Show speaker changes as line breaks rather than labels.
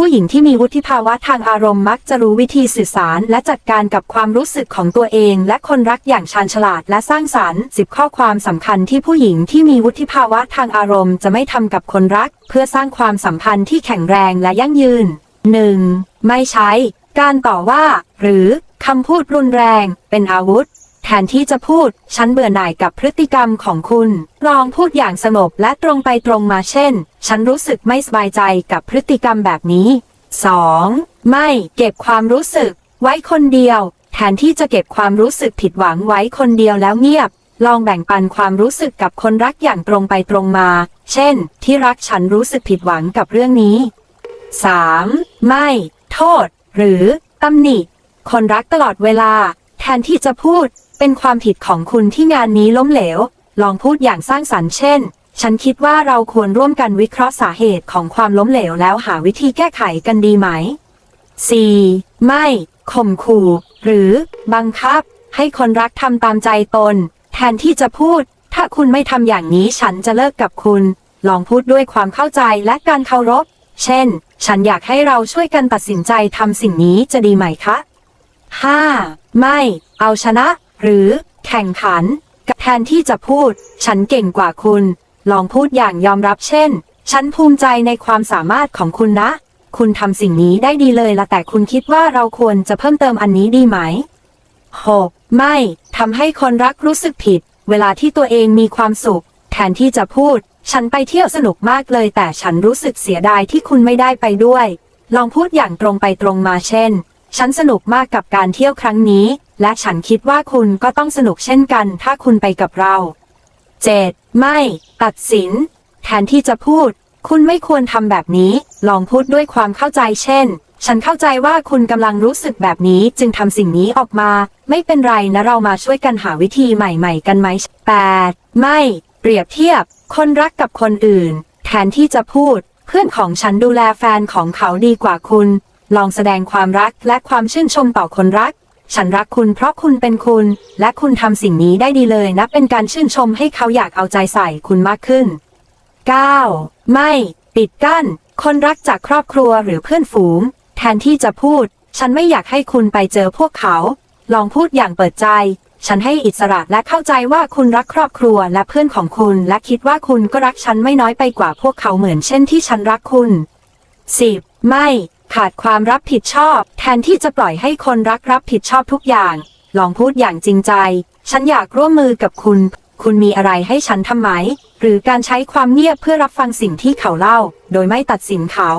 ผู้หญิงที่มีวุฒิภาวะทางอารมณ์มักจะรู้วิธีสื่อสาร และจัดการกับความรู้สึกของตัวเอง และคนรักอย่างชาญฉลาดและสร้างสรรค์สิบข้อความสำคัญที่ผู้หญิงที่มีวุฒิภาวะทางอารมณ์จะไม่ทำกับคนรัก เพื่อสร้างความสัมพันธ์ที่แข็งแรงและยั่งยืน 1. ไม่ใช้ การต่อว่า หรือคำพูดรุนแรง เป็นอาวุธ แทนที่จะพูด ฉันเบื่อหน่ายกับพฤติกรรมของคุณ ลองพูดอย่างสงบและตรงไปตรงมาเช่น ฉันรู้สึกไม่สบายใจกับพฤติกรรมแบบนี้ 2. ไม่เก็บความรู้สึก ไว้คนเดียว แทนที่จะเก็บความรู้สึกผิดหวังไว้คนเดียวแล้วเงียบ ลองแบ่งปันความรู้สึกกับคนรักอย่างตรงไปตรงมา เช่น ที่รักฉันรู้สึกผิดหวังกับเรื่องนี้ 3. ไม่ โทษ หรือตำหนิ คนรักตลอดเวลา นที่จะพูด เป็นความผิดของคุณที่งานนี้ล้มเหลว ลองพูดอย่างสร้างสรรค์เช่น ฉันคิดว่าเราควรร่วมกันวิเคราะห์สาเหตุของความล้มเหลวแล้วหาวิธีแก้ไขกันดีไหม 4. ไม่ข่มขู่ หรือ บังคับ ให้คนรักทำตามใจตน แทนที่จะพูด ถ้าคุณไม่ทำอย่างนี้ฉันจะเลิกกับคุณ ลองพูดด้วยความเข้าใจและการเคารพ เช่น ฉันอยากให้เราช่วยกันตัดสินใจทำสิ่งนี้จะดีไหมคะ 5. ไม่ เอาชนะ หรือ แข่งขันแทนที่จะพูด ฉันเก่งกว่าคุณ ลองพูดอย่างยอมรับเช่น ฉันภูมิใจในความสามารถของคุณนะ คุณทำสิ่งนี้ได้ดีเลยละแต่คุณคิดว่าเราควรจะเพิ่มเติมอันนี้ดีไหม 6. ไม่ทำให้คนรักรู้สึกผิด เวลาที่ตัวเองมีความสุข แทนที่จะพูด ฉันไปเที่ยวสนุกมากเลย แต่ฉันรู้สึกเสียดายที่คุณไม่ได้ไปด้วย ลองพูดอย่างตรงไปตรงมาเช่น ฉันสนุกมากกับการเที่ยวครั้งนี้ และฉันคิดว่าคุณก็ต้องสนุกเช่นกันถ้าคุณไปกับเรา 7. ไม่ ตัดสิน แทนที่จะพูด คุณไม่ควรทำแบบนี้ ลองพูดด้วยความเข้าใจเช่น ฉันเข้าใจว่าคุณกำลังรู้สึกแบบนี้จึงทำสิ่งนี้ออกมา ไม่เป็นไรนะเรามาช่วยกันหาวิธีใหม่ ๆ กันไหม 8. ไม่ เปรียบเทียบ คนรักกับคนอื่น แทนที่จะพูด เพื่อนของฉันดูแลแฟนของเขาดีกว่าคุณ ลองแสดงความรักและความชื่นชมต่อคนรัก ฉันรักคุณเพราะคุณเป็นคุณ และคุณทำสิ่งนี้ได้ดีเลยนะเป็นการชื่นชมให้เขาอยากเอาใจใส่คุณมากขึ้น 9. ไม่ ปิดกั้น คนรักจากครอบครัวหรือเพื่อนฝูง แทนที่จะพูด ฉันไม่อยากให้คุณไปเจอพวกเขา ลองพูดอย่างเปิดใจ ฉันให้อิสระและเข้าใจว่าคุณรักครอบครัวและเพื่อนของคุณ และคิดว่าคุณก็รักฉันไม่น้อยไปกว่าพวกเขาเหมือนเช่นที่ฉันรักคุณ 10. ไม่ ขาดความรับผิดชอบ แทนที่จะปล่อยให้คนรักรับผิดชอบทุกอย่าง ลองพูดอย่างจริงใจ ฉันอยากร่วมมือกับคุณ คุณมีอะไรให้ฉันทำไหม หรือการใช้ความเงียบเพื่อรับฟังสิ่งที่เขาเล่า โดยไม่ตัดสินเขา